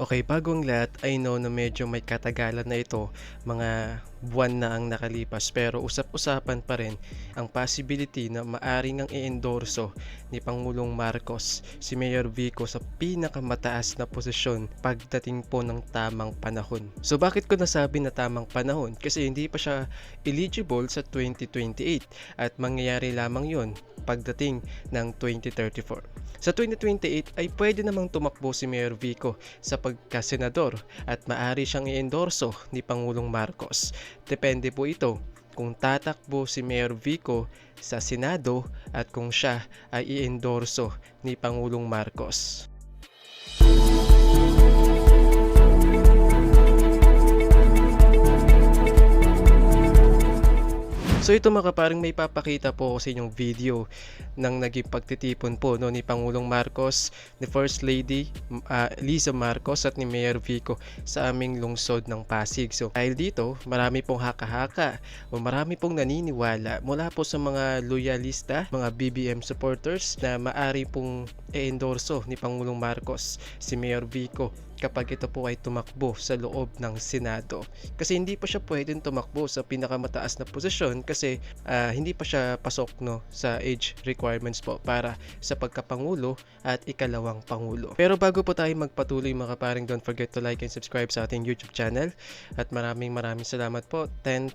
Okay, bago lahat, I know na medyo may katagalan na ito, mga buwan na ang nakalipas pero usap-usapan pa rin ang possibility na maaring ang i-endorso ni Pangulong Marcos si Mayor Vico sa pinakamataas na posisyon pagdating po ng tamang panahon. So bakit ko nasabi na tamang panahon? Kasi hindi pa siya eligible sa 2028 at mangyayari lamang yon pagdating ng 2034. Sa 2028 ay pwede namang tumakbo si Mayor Vico sa pagkasenador at maaari siyang i-endorso ni Pangulong Marcos. Depende po ito kung tatakbo si Mayor Vico sa Senado at kung siya ay i-endorso ni Pangulong Marcos. So ito mga kaparing may papakita po ako sa inyong video ng naging pagtitipon po no, ni Pangulong Marcos, ni First Lady ah, Liza Marcos at ni Mayor Vico sa aming lungsod ng Pasig. So dahil dito, marami pong haka-haka o marami pong naniniwala mula po sa mga loyalista, mga BBM supporters na maari pong e-endorso ni Pangulong Marcos si Mayor Vico kapag ito po ay tumakbo sa loob ng Senado. Kasi hindi pa siya pwedeng tumakbo sa pinakamataas na posisyon kasi ah, hindi pa siya pasok no sa age requirements po para sa pagkapangulo at ikalawang pangulo. Pero bago po tayo magpatuloy mga paring don't forget to like and subscribe sa ating YouTube channel at maraming maraming salamat po 10,000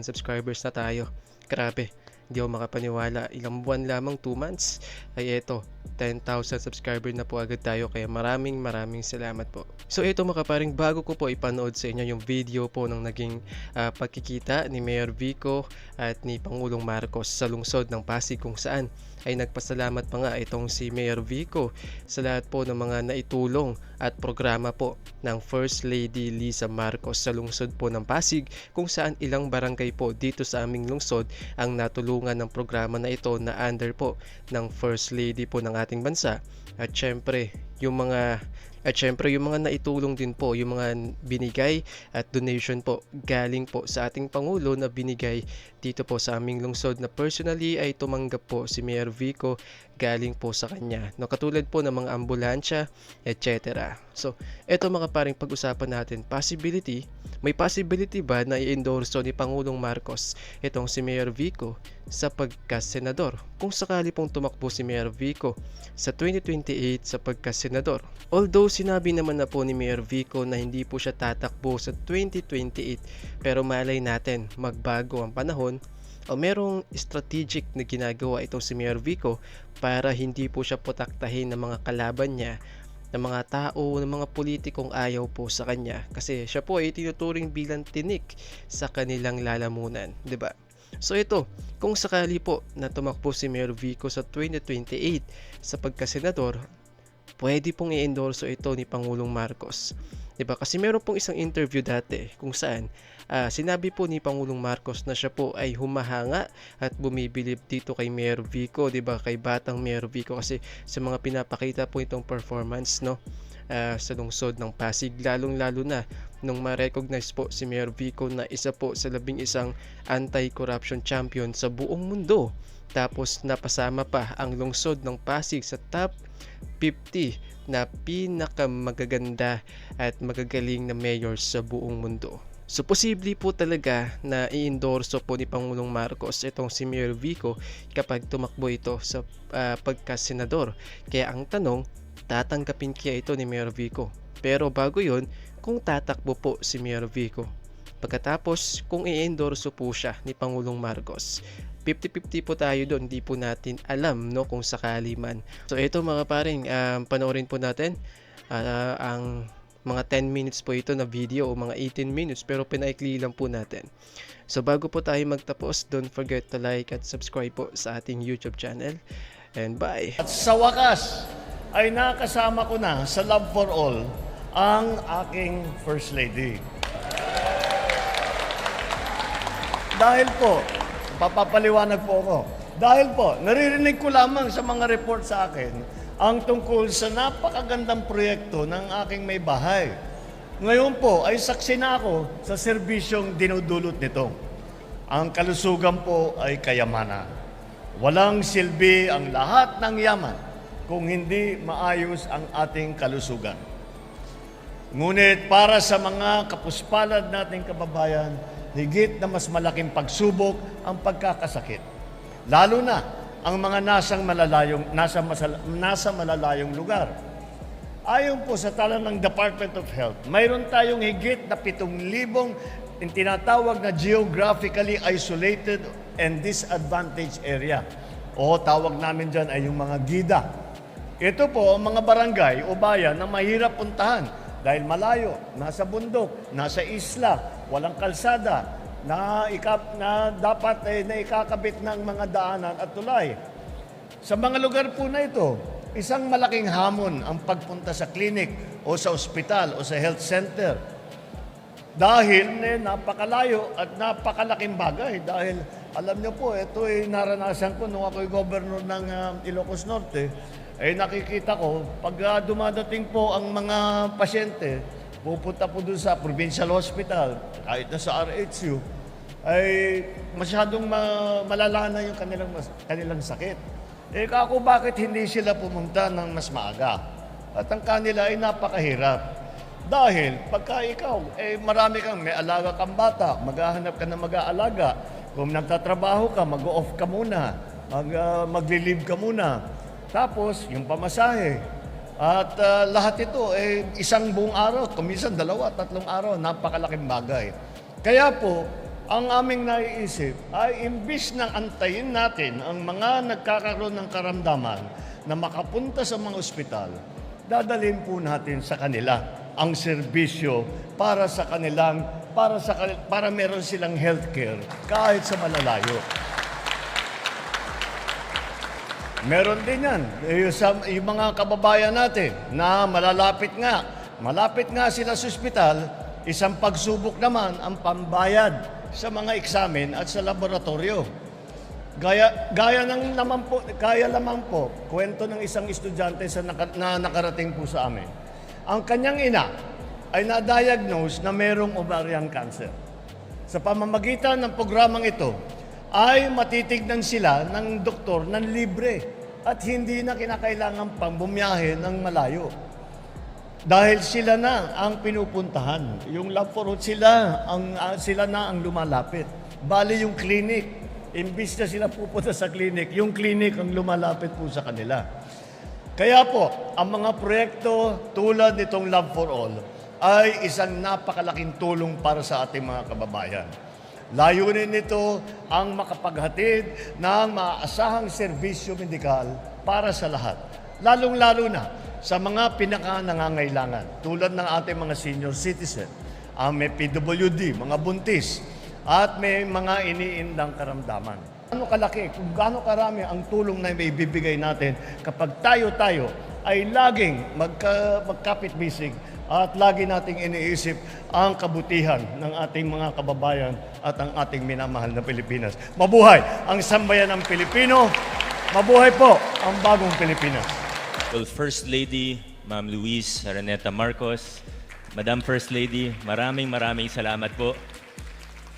subscribers na tayo. Grabe. Hindi ako makapaniwala. Ilang buwan lamang, 2 months, ay eto, 10,000 subscriber na po agad tayo. Kaya maraming maraming salamat po. So ito mga paring bago ko po ipanood sa inyo yung video po ng naging ah, pagkikita ni Mayor Vico at ni Pangulong Marcos sa lungsod ng Pasig kung saan ay nagpasalamat pa nga itong si Mayor Vico sa lahat po ng mga naitulong at programa po ng First Lady Lisa Marcos sa lungsod po ng Pasig kung saan ilang barangay po dito sa aming lungsod ang natulungan ng programa na ito na under po ng First Lady po ng ating bansa. At syempre yung mga at syempre yung mga naitulong din po, yung mga binigay at donation po galing po sa ating Pangulo na binigay dito po sa aming lungsod na personally ay tumanggap po si Mayor Vico galing po sa kanya. No, katulad po ng mga ambulansya, etc. So, eto mga paring pag-usapan natin, possibility, may possibility ba na i-endorso ni Pangulong Marcos itong si Mayor Vico sa pagkasenador? Kung sakali pong tumakbo si Mayor Vico sa 2028 sa pagkasenador. Although sinabi naman na po ni Mayor Vico na hindi po siya tatakbo sa 2028 pero malay natin magbago ang panahon o merong strategic na ginagawa itong si Mayor Vico para hindi po siya putaktahin ng mga kalaban niya ng mga tao, ng mga politikong ayaw po sa kanya kasi siya po ay tinuturing bilang tinik sa kanilang lalamunan, 'di ba? So ito, kung sakali po na tumakbo si Mayor Vico sa 2028 sa pagkasenador, pwede pong i-endorso ito ni Pangulong Marcos. 'Di ba? Kasi meron pong isang interview dati kung saan ah, sinabi po ni Pangulong Marcos na siya po ay humahanga at bumibilib dito kay Mayor Vico, 'di ba? Kay Batang Mayor Vico kasi sa mga pinapakita po itong performance, no? ah, sa lungsod ng Pasig lalong-lalo na nung ma-recognize po si Mayor Vico na isa po sa labing isang anti-corruption champion sa buong mundo. Tapos napasama pa ang lungsod ng Pasig sa top 50 na pinakamagaganda at magagaling na mayors sa buong mundo. So posible po talaga na i-endorso po ni Pangulong Marcos itong si Mayor Vico kapag tumakbo ito sa ah, pagkasenador. Kaya ang tanong, tatanggapin kaya ito ni Mayor Vico? Pero bago yon, kung tatakbo po si Mayor Vico. Pagkatapos, kung i-endorso po siya ni Pangulong Marcos, 50-50 po tayo doon, hindi po natin alam no kung sakali man. So ito mga paring, um, panoorin po natin ah, ang mga 10 minutes po ito na video o mga 18 minutes pero pinaikli lang po natin. So bago po tayo magtapos, don't forget to like at subscribe po sa ating YouTube channel. And bye! At sa wakas, ay nakasama ko na sa Love for All ang aking First Lady. Dahil po, papapaliwanag po ako. Dahil po, naririnig ko lamang sa mga report sa akin ang tungkol sa napakagandang proyekto ng aking may bahay. Ngayon po ay saksi na ako sa serbisyong dinudulot nito. Ang kalusugan po ay kayamanan. Walang silbi ang lahat ng yaman kung hindi maayos ang ating kalusugan. Ngunit para sa mga kapuspalad nating kababayan, higit na mas malaking pagsubok ang pagkakasakit. Lalo na ang mga nasang malalayong, nasa, masala- nasa malalayong lugar. Ayon po sa tala ng Department of Health, mayroon tayong higit na 7,000 yung tinatawag na geographically isolated and disadvantaged area. O tawag namin dyan ay yung mga gida. Ito po ang mga barangay o bayan na mahirap puntahan dahil malayo, nasa bundok, nasa isla, walang kalsada, na, ikap, na dapat eh, na ikakabit ng mga daanan at tulay. Sa mga lugar po na ito, isang malaking hamon ang pagpunta sa clinic o sa ospital o sa health center. Dahil eh, napakalayo at napakalaking bagay. Dahil alam niyo po, ito ay naranasan ko nung ako'y governor ng ah, Ilocos Norte. Eh nakikita ko, pag ah, dumadating po ang mga pasyente, pupunta po doon sa provincial hospital, kahit na sa RHU, ay masyadong ma- malala na yung kanilang, kanilang sakit. Eh kako bakit hindi sila pumunta ng mas maaga? At ang kanila ay napakahirap. Dahil pagka ikaw, eh marami kang, may alaga kang bata, maghahanap ka na mag-aalaga. Kung nagtatrabaho ka, mag-off ka muna, mag, uh, magli-leave ka muna. Tapos, yung pamasahe. At ah, lahat ito, eh, isang buong araw, kumisan dalawa, tatlong araw, napakalaking bagay. Kaya po, ang aming naiisip ay imbis na antayin natin ang mga nagkakaroon ng karamdaman na makapunta sa mga ospital, dadalhin po natin sa kanila ang serbisyo para sa kanilang para sa para meron silang healthcare kahit sa malalayo. Meron din yan. Eh, Yung, sa, yung mga kababayan natin na malalapit nga, malapit nga sila sa ospital, isang pagsubok naman ang pambayad sa mga eksamen at sa laboratorio. Gaya, gaya ng naman po, kaya lamang po, kwento ng isang estudyante sa naka, na nakarating po sa amin. Ang kanyang ina ay na-diagnose na merong ovarian cancer. Sa pamamagitan ng programang ito, ay matitignan sila ng doktor ng libre at hindi na kinakailangan pang bumiyahe ng malayo. Dahil sila na ang pinupuntahan. Yung lab for all, sila, ang, ah, sila na ang lumalapit. Bali yung clinic. Imbis na sila pupunta sa clinic, yung clinic ang lumalapit po sa kanila. Kaya po, ang mga proyekto tulad nitong Love for All ay isang napakalaking tulong para sa ating mga kababayan. Layunin nito ang makapaghatid ng maaasahang serbisyo medikal para sa lahat. Lalong-lalo na sa mga pinaka-nangangailangan tulad ng ating mga senior citizen, ang may PWD, mga buntis, at may mga iniindang karamdaman. Gaano kalaki, kung gaano karami ang tulong na may bibigay natin kapag tayo-tayo ay laging magka, magkapit-bisig at lagi nating iniisip ang kabutihan ng ating mga kababayan at ang ating minamahal na Pilipinas. Mabuhay ang sambayan ng Pilipino. Mabuhay po ang bagong Pilipinas. Well, First Lady, Ma'am Luis Araneta Marcos, Madam First Lady, maraming maraming salamat po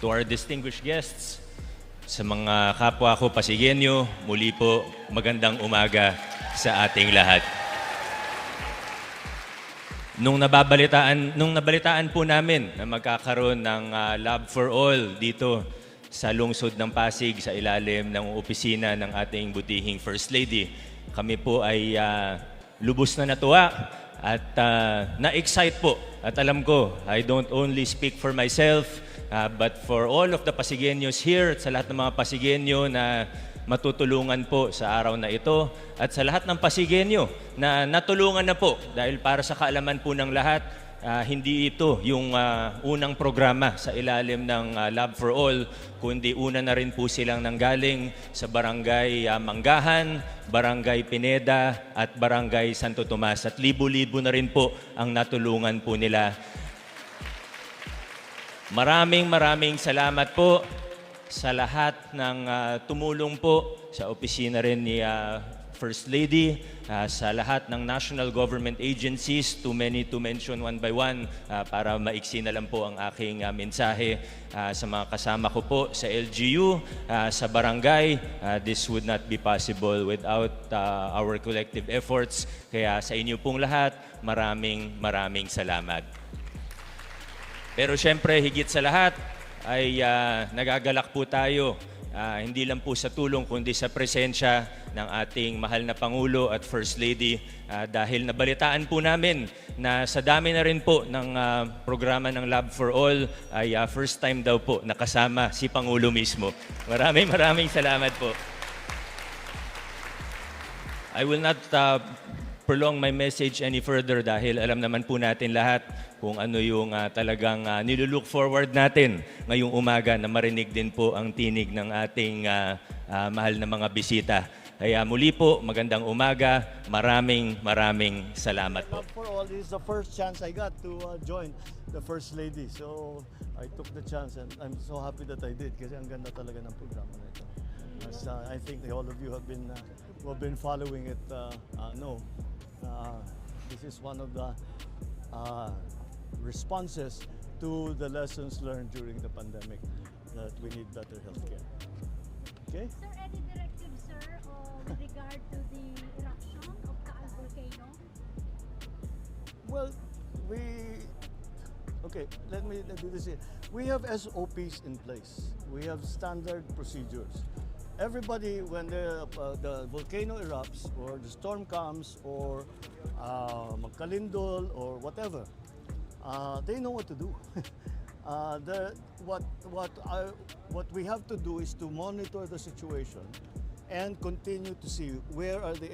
to our distinguished guests, sa mga kapwa ko Pasigenyo, muli po magandang umaga sa ating lahat. Nung nababalitaan, nung nabalitaan po namin na magkakaroon ng ah, Lab for All dito sa lungsod ng Pasig sa ilalim ng opisina ng ating butihing First Lady, kami po ay ah, lubos na natuwa at ah, na-excite po. At alam ko, I don't only speak for myself, ah, but for all of the Pasigueños here at sa lahat ng mga Pasigueño na matutulungan po sa araw na ito. At sa lahat ng Pasigenyo na natulungan na po dahil para sa kaalaman po ng lahat, ah, hindi ito yung ah, unang programa sa ilalim ng ah, Lab for All, kundi una na rin po silang nanggaling sa Barangay ah, Manggahan, Barangay Pineda at Barangay Santo Tomas. At libo-libo na rin po ang natulungan po nila. Maraming maraming salamat po sa lahat ng ah, tumulong po sa opisina rin ni ah, First Lady, ah, sa lahat ng national government agencies, too many to mention one by one, ah, para maiksi na lang po ang aking ah, mensahe ah, sa mga kasama ko po sa LGU, ah, sa barangay. Ah, this would not be possible without ah, our collective efforts. Kaya sa inyo pong lahat, maraming maraming salamat. Pero syempre, higit sa lahat, ay ah, nagagalak po tayo. ah, hindi lang po sa tulong, kundi sa presensya ng ating mahal na Pangulo at First Lady. ah, dahil nabalitaan po namin na sa dami na rin po ng ah, programa ng Lab for All, ay ah, first time daw po nakasama si Pangulo mismo. Maraming maraming salamat po. I will not uh, prolong my message any further dahil alam naman po natin lahat kung ano yung uh, talagang uh, nilulook forward natin ngayong umaga na marinig din po ang tinig ng ating uh, uh, mahal na mga bisita. Kaya muli po, magandang umaga. Maraming maraming salamat po. For All is the first chance I got to uh, join the First Lady. So I took the chance and I'm so happy that I did kasi ang ganda talaga ng programa na ito. As, uh, I think all of you have been uh, who have been following it uh, uh, know this is one of the uh, responses to the lessons learned during the pandemic that we need better healthcare. Okay? Sir, any directive, sir, with regard to the eruption of Taal volcano? Well, we okay. Let me do this here. We have SOPs in place. We have standard procedures. Everybody, when the uh, the volcano erupts or the storm comes or uh, magkalindol or whatever, uh, they know what to do. uh, the, what what I, what we have to do is to monitor the situation and continue to see where are the